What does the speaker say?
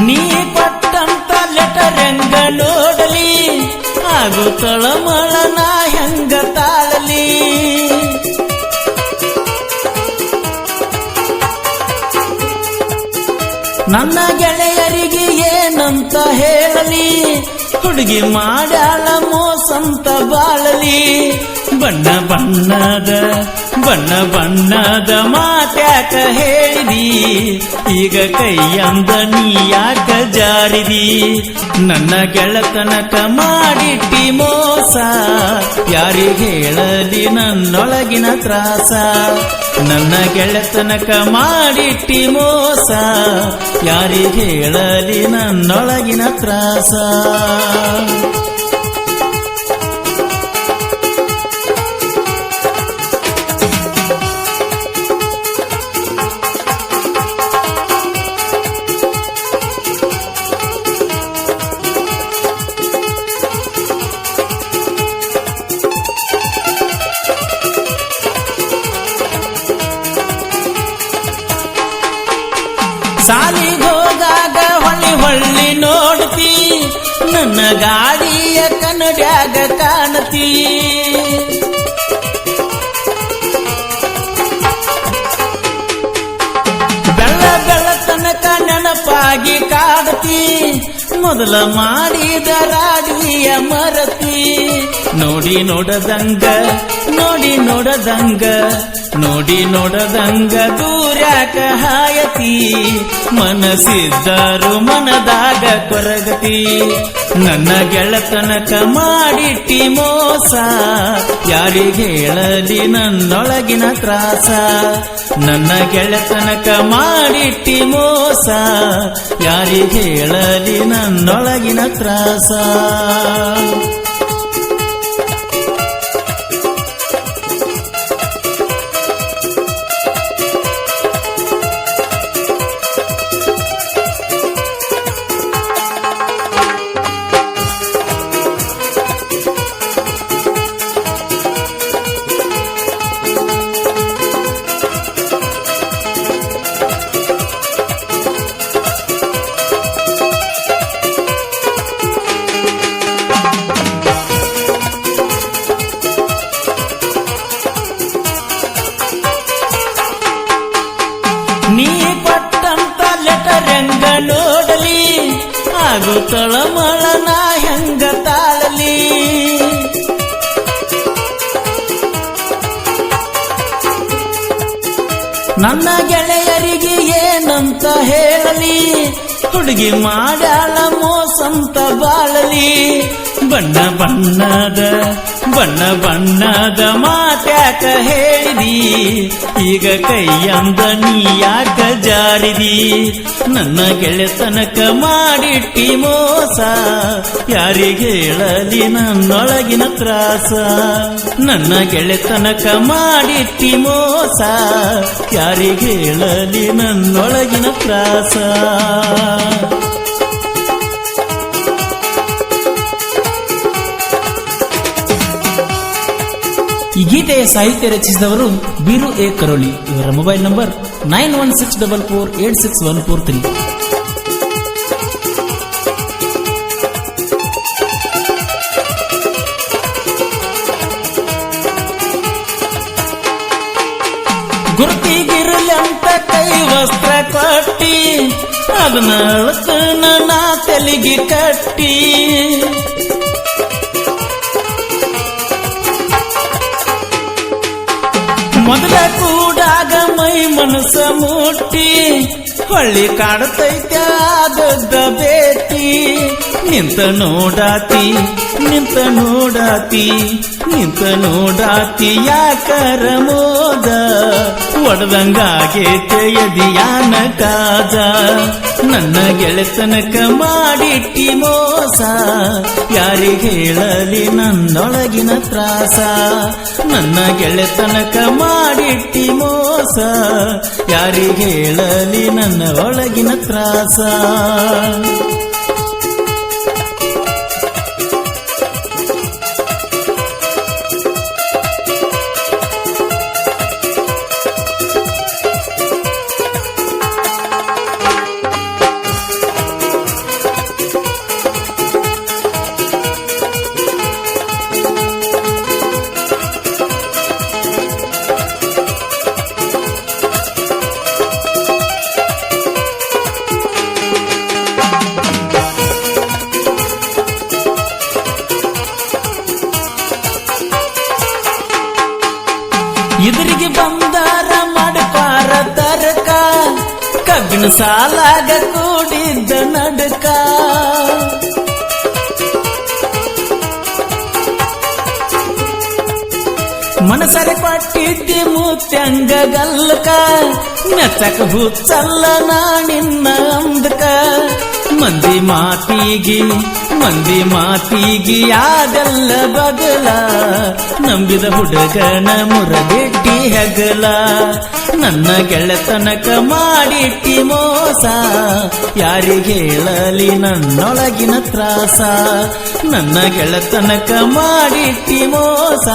ನೀ ಕೊಟ್ಟಂತ ಲೆಟರ್ ಹೆಂಗ ನೋಡಲಿ? ಹಾಗೂ ತಳಮಳನ ಹೆಂಗ ತಾಳಲಿ? ನನ್ನ ಗೆಳೆಯರಿಗೆ ಏನಂತ ಹೇಳಲಿ? ಹುಡುಗಿ ಮಾಡ್ಯಾಳ ಮೋಸಂತ ಬಾಳಲಿ. ಬಣ್ಣ ಬಣ್ಣದ ಬಣ್ಣ ಬಣ್ಣದ ಮಾತ್ಯಾಕ ಹೇಳಿದಿ. ಈಗ ಕೈಯಂದ ನೀ ಯಾಕ ಜಾರಿದಿ? ನನ್ನ ಗೆಳತನಕ ಮಾಡಿಟ್ಟಿ ಮೋಸ. ಯಾರಿಗೆ ಹೇಳಲಿ ನನ್ನೊಳಗಿನ ತ್ರಾಸ? ನನ್ನ ಗೆಳತನಕ ಮಾಡಿಟ್ಟಿ ಮೋಸ. ಯಾರಿಗೆ ಹೇಳಲಿ ನನ್ನೊಳಗಿನ ತ್ರಾಸ? ನೆನಪಾಗಿ ಕಾಡತಿ, ಮೊದಲ ಮಾಡಿದ ರಾಡಿಯ ಮರತಿ. ನೋಡಿ ನೋಡದಂಗ ನೋಡಿ ನೋಡದಂಗ ನೋಡಿ ನೋಡದಂಗ ದೂರ್ಯಾಕ ಹಾಯತಿ. ಮನಸ್ಸಿದ್ದರು ಮನದಾಗ ಕೊರಗತಿ. ನನ್ನ ಗೆಳತನಕ ಮಾಡಿಟ್ಟಿ ಮೋಸ. ಯಾರಿಗೆ ಹೇಳಲಿ ನನ್ನೊಳಗಿನ ತ್ರಾಸ. ನನ್ನ ಗೆಳೆತನಕ ಮಾಡಿಟ್ಟಿ ಮೋಸ. ಯಾರಿಗೆ ಹೇಳಲಿ ನನ್ನೊಳಗಿನ ತ್ರಾಸ? ಹಾಗೂ ತಳಮಳ ನಾ ಹೆಂಗ ತಾಳಲಿ? ನನ್ನ ಗೆಳೆಯರಿಗೆ ಏನಂತ ಹೇಳಲಿ? ಹುಡುಗಿ ಮಾಡ್ಯಾಳ ಮೋಸಂತ ಬಾಳಲಿ. ಬಣ್ಣ ಬಣ್ಣದ ಬಣ್ಣ ಬಣ್ಣದ ಮಾತ್ಯಾಕ ಹೇಳಿದಿ. ಈಗ ಕೈಯಂದ ನೀ ಯಾಕ ಜಾರಿದಿ? ನನ್ನ ಗೆಳೆತನಕ ಮಾಡಿಟ್ಟಿ ಮೋಸ. ಯಾರಿಗೆ ಹೇಳಲಿ ನನ್ನೊಳಗಿನ ತ್ರಾಸ? ನನ್ನ ಗೆಳೆತನಕ ಮಾಡಿಟ್ಟಿ ಮೋಸ. ಯಾರಿಗೆ ಹೇಳಲಿ ನನ್ನೊಳಗಿನ ತ್ರಾಸ? ಸಾಹಿತ್ಯ ರಚಿಸಿದವರು ಬೀರು ಎ ಕರೋಳಿ ಇವರ mobile number nine one six double four eight six one four three. ಗುರುತಿಗಿರಲಂತ ಕೈ ವಸ್ತ್ರ ಕಟ್ಟಿ, ಅದನ್ನ ನಾ ತೆಲಿಗೆ ಕಟ್ಟಿ. ಮೊದಲ ಕೂಡಾಗ ಮೈ ಮನಸ್ಸ ಮುಟ್ಟಿ. ಹೊಳ್ಳಿ ಕಾಡತೈತೆ ಆದದ್ದ ಬೇಟಿ. ನಿಂತ ನೋಡಾತಿ ನಿಂತ ನೋಡಾತಿ. ನಿಂತ ನೋಡಾತಿ ಯಾಕರ ಮೋದ. ಒಡದಂಗಾಗೈತೆ ಕಾಜ ನನ್ನ ಗೆಳೆತನಕ ಮಾಡಿಟ್ಟಿ ಮೋಸ. ಯಾರಿಗೆ ಹೇಳಲಿ ನನ್ನೊಳಗಿನ ತ್ರಾಸ. ನನ್ನ ಗೆಳೆತನಕ ಮಾಡಿಟ್ಟಿ ಮೋಸ. ಯಾರಿಗೆ ಹೇಳಲಿ ನನ್ನ ಒಳಗಿನ ತ್ರಾಸ. ಮನಸಾಲಾಗ ಕೂಡಿದ್ದ ನಡುಕ. ಮನಸರಿ ಪಟ್ಟಿದ್ದಿ ಮುತ್ಯಂಗ ಗಲ್ಲಕ ಮೆಚ್ಚಕ ಹುಚ್ಚಲ್ಲ ನಾನಿನ್ನ ಅಂದಕ. ಮಂದಿ ಮಾತಿಗಿ ಮಂದಿ ಮಾತಿಗಿ ಯಾದೆಲ್ಲ ಬಗಲ ನಂಬಿದ ಹುಡುಗನ ಮುರದಿಟ್ಟಿ ಹೆಗಲ. ನನ್ನ ಗೆಳೆತನಕ ಮಾಡಿಟ್ಟಿ ಮೋಸ. ಯಾರಿಗೆ ಹೇಳಲಿ ನನ್ನೊಳಗಿನ ತ್ರಾಸ. ನನ್ನ ಗೆಳೆತನಕ ಮಾಡಿಟ್ಟಿ ಮೋಸ.